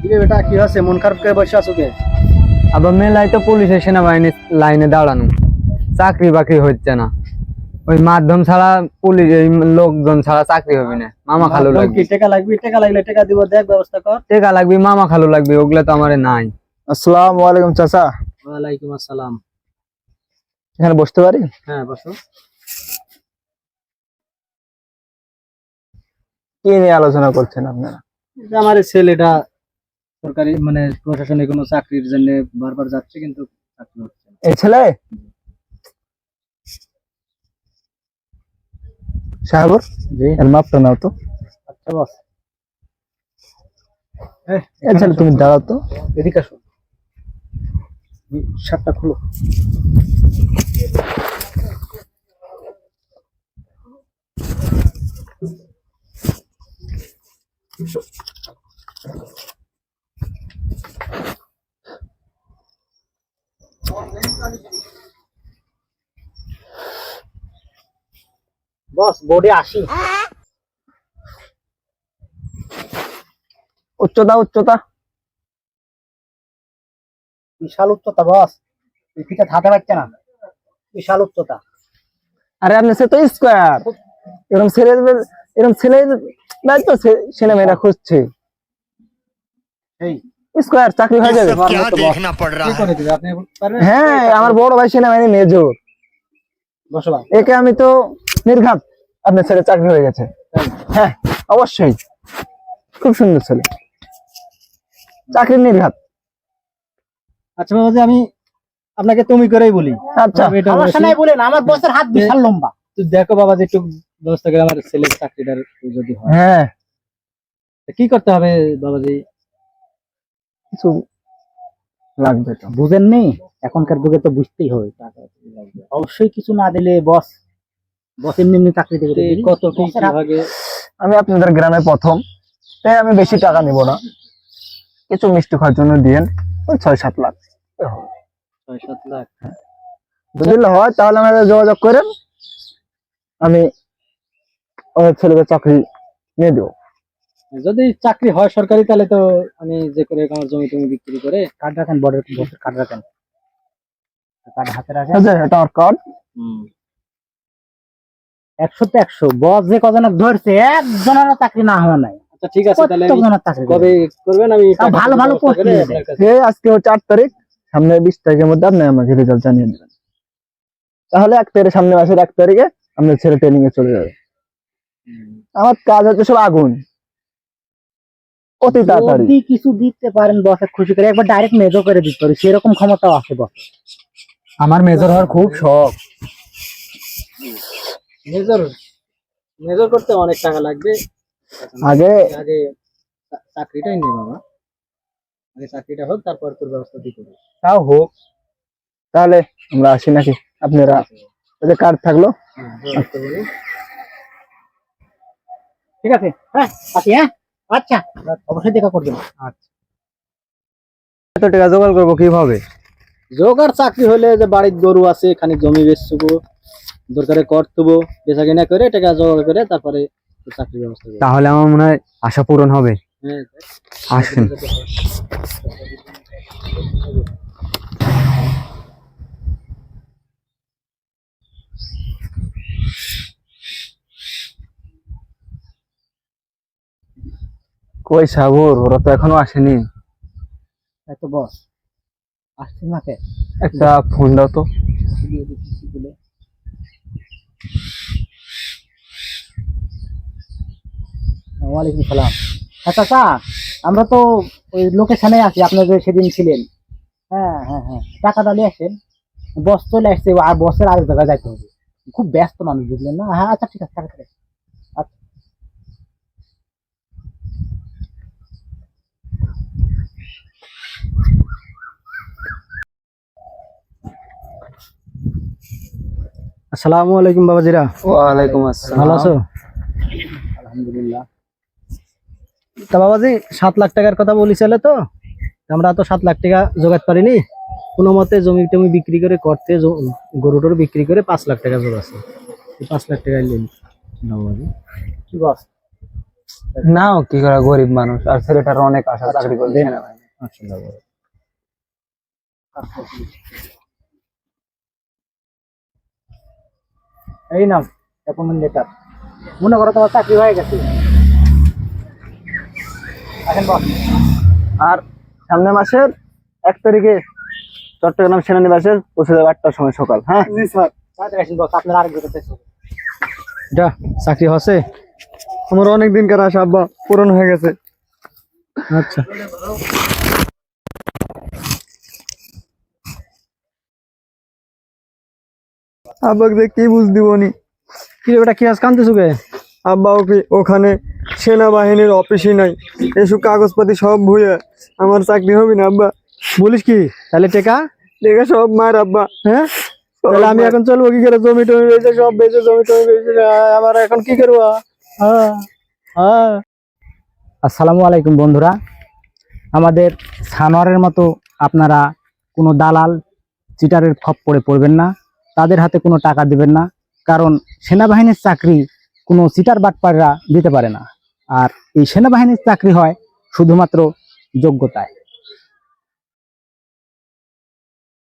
কিরে বেটা কি হচ্ছে মন খারাপ করে বসে আছো কে? আবার মেলায় তো পুলিশের লাইনে দাঁড়ানো। চাকরি বাকরি হচ্ছে না। ওই মাধ্যম ছাড়া পুলিশ লোকজন ছাড়া চাকরি হবে না। মামা খালু লাগবে কি? টাকা লাগবে? টাকা লাগলে টাকা দিব দেখ ব্যবস্থা কর। টেকা লাগবে মামা খালু লাগবে ওগুলো তো আমার নাই। আসসালামু আলাইকুম চাচা। ওয়ালাইকুম আসসালাম। এখানে বসতে পারি? হ্যাঁ বসো। কি নিয়ে আলোচনা করছেন আপনারা? আমার ছেলেটা সরকারি মানে প্রশাসনে কোনো চাকরির জন্য বারবার যাচ্ছে কিন্তু চাকরি হচ্ছে না। এই ছেলে? সাহেবর জি। এর মাপটা নাও তো। আচ্ছা বস। এই ছেলে তুমি দাঁড়াও তো। এদিকে আসো। শার্টটা খুলো। বস বোর্ডে আসি। উচ্চতা উচ্চতা। বিশাল উচ্চতা বস। পিঠে থাকতে পারছে না। বিশাল উচ্চতা। আরে আপনি সে তো স্কোয়ার এরকম ছেলে এরকম ছেলে খুঁজছে। স্কোয়ার চাকরি হয়ে যাবে। হ্যাঁ আমার বড় ভাই মেজর একে আমি তো নির্ঘাত। আপনার ছেলে চাকরি হয়ে গেছে। হ্যাঁ অবশ্যই। খুব সুন্দর ছেলে। চাকরি নির্ঘাত। আচ্ছা বাবা আমি আপনাকে তুমি করেই বলি। আচ্ছা আমার বসের হাত বিশাল লম্বা। দেখো বাবা যে একটু ব্যবস্থা করে আমার ছেলের চাকরিটার যদি হয়। হ্যাঁ। কি করতে হবে বাবাজি? কিছু লাগবে তো। বুঝেননি এখনকার যুগে তো বুঝতেই হবে। টাকা অবশ্যই কিছু না দিলে বস বস এমনি এমনি চাকরি কত আমি আপনাদের গ্রামে প্রথম। তাই আমি বেশি টাকা নিব না। কিছু মিষ্টি খাওয়ার জন্য দিয়েন ওই ছয় সাত লাখ। ছয় সাত লাখ। যদি হয় তাহলে আমাদের যোগাযোগ করেন। আমি আমার ছেলেকে চাকরি নিয়ে দেবো। যদি চাকরি হয় সরকারি তাহলে তো আমি যে করে আমার জমি টমি বিক্রি করে কার্ড রাখেন বসের কার্ড রাখেন। কার্ড হাতে রাখেন। এটা আমার কার্ড। একশো তো একশো বস যে কজনক ধরছে একজনের চাকরি না হওয়া নাই। আচ্ছা ঠিক আছে তাহলে কবে করবেন? আমি ভালো ভালো করে পোস্ট এই আজকে আট তারিখ সামনে বিশ তারিখের মধ্যে আপনি আমাকে রেজাল্ট জানিয়ে দেবেন। তাহলে এক তারিখ সামনে মাসের এক তারিখে আপনার ছেলে ট্রেনিং এ চলে যাবে। আমার কাজ হচ্ছে সব আগুন। অতি তাড়াতাড়ি। যদি কিছু দিতে পারেন বসে খুশি করে একবার ডাইরেক্ট মেজো করে দিতে পারি। সেরকম ক্ষমতাও আছে বস। আমার মেজর হওয়ার খুব শখ। মেজর মেজর করতে অনেক টাকা লাগবে। আগে আগে চাকরিটাই নেই বাবা। আগে চাকরিটা হোক তারপর তোর ব্যবস্থা দিয়ে করব তাও হোক। তাহলে আমরা আসি নাকি? আপনারা ওই কার্ড থাকল? হ্যাঁ। ঠিক আছে? হ্যাঁ আসি হ্যাঁ? আচ্ছা অবশ্যই দেখা করবেন। এত টাকা জোগাড় করব কীভাবে? জোগাড় চাকরি হলে যে বাড়ির গরু আছে খানিক জমি বেচবো দরকারে কর তুবো বেচা কিনা করে টাকা জোগাড় করে তারপরে চাকরির ব্যবস্থা তাহলে আমার মনে হয় আশা পূরণ হবে। হ্যাঁ আসেন। কই সাবুর ওরা তো এখনও আসেনি। এত বস। আসছেন না কে? একটা ফোন দাও তো। ওয়ালাইকুম সালাম। হ্যাঁ চাচা আমরা তো ওই লোকেশনে আছি আপনাদের সেদিন ছিলেন। হ্যাঁ হ্যাঁ হ্যাঁ। টাকাটা নিয়ে আসেন। বস চলে আসছে আর বসের আরেক জায়গায় যাইতে হবে। খুব ব্যস্ত মানুষ বুঝলেন না? হ্যাঁ আচ্ছা ঠিক আছে টাকা ঠিক আছে আচ্ছা আসসালামু আলাইকুম বাবাজিরা। ওয়ালাইকুম আসসালাম। ভালো আছো? আলহামদুলিল্লাহ। তা বাবাজি সাত লাখ টাকার কথা বলিছিলে তো? আমরা তো সাত লাখ টাকা জোগাতে পারিনি। কোনো মতে জমি টমি বিক্রি করে করতে গরু টরু বিক্রি করে পাঁচ লাখ টাকা জোগাছে পাঁচ লাখ টাকা নিন। বাবাজি। কি বস? নাও কি করে গরিব মানুষ? আর ছেলেটার অনেক আশা চাকরি করবে এই নাম অ্যাপয়েন্টমেন্ট লেটার মনে করো তোমার চাকরি হয়ে গেছে। আর সামনের মাসের এক তারিখে চট্টগ্রাম সেনানিবাসে পৌঁছে যাবে আটটার সময় সকাল হ্যাঁ? জি স্যার। আপনার আরেক যা চাকরি হচ্ছে? আমার অনেক দিনকার আশা আব্বা পূরণ হয়ে গেছে। আচ্ছা। আব্বাকে যে কি বুঝ দিবনি কি রে বেটা কি আজ কান্দতে চুকে আব্বা ওকে ওখানে সেনাবাহিনীর অফিসই নাই। এসব কাগজপাতি সব ভুয়ে আমার চাকরি হবে না আব্বা। বলিস কি? তাহলে টেকা? দেখে সব মার আব্বা। হ্যাঁ? তাহলে আমি এখন চলবো কি করে? জমি টমি বেঁচে সব বেঁচে জমি টমি বেঁচে আমার এখন কি করব? আসসালামু আলাইকুম বন্ধুরা। আমাদের সানোয়ারের মতো আপনারা কোনো দালাল, চিটারের খপ খপ্পরে পড়বেন না। তাদের হাতে কোনো টাকা দিবেন না। কারণ সেনাবাহিনীর চাকরি কোনো চিটার বাটপাররা দিতে পারে না। আর এই সেনাবাহিনীর চাকরি হয় শুধুমাত্র যোগ্যতায়।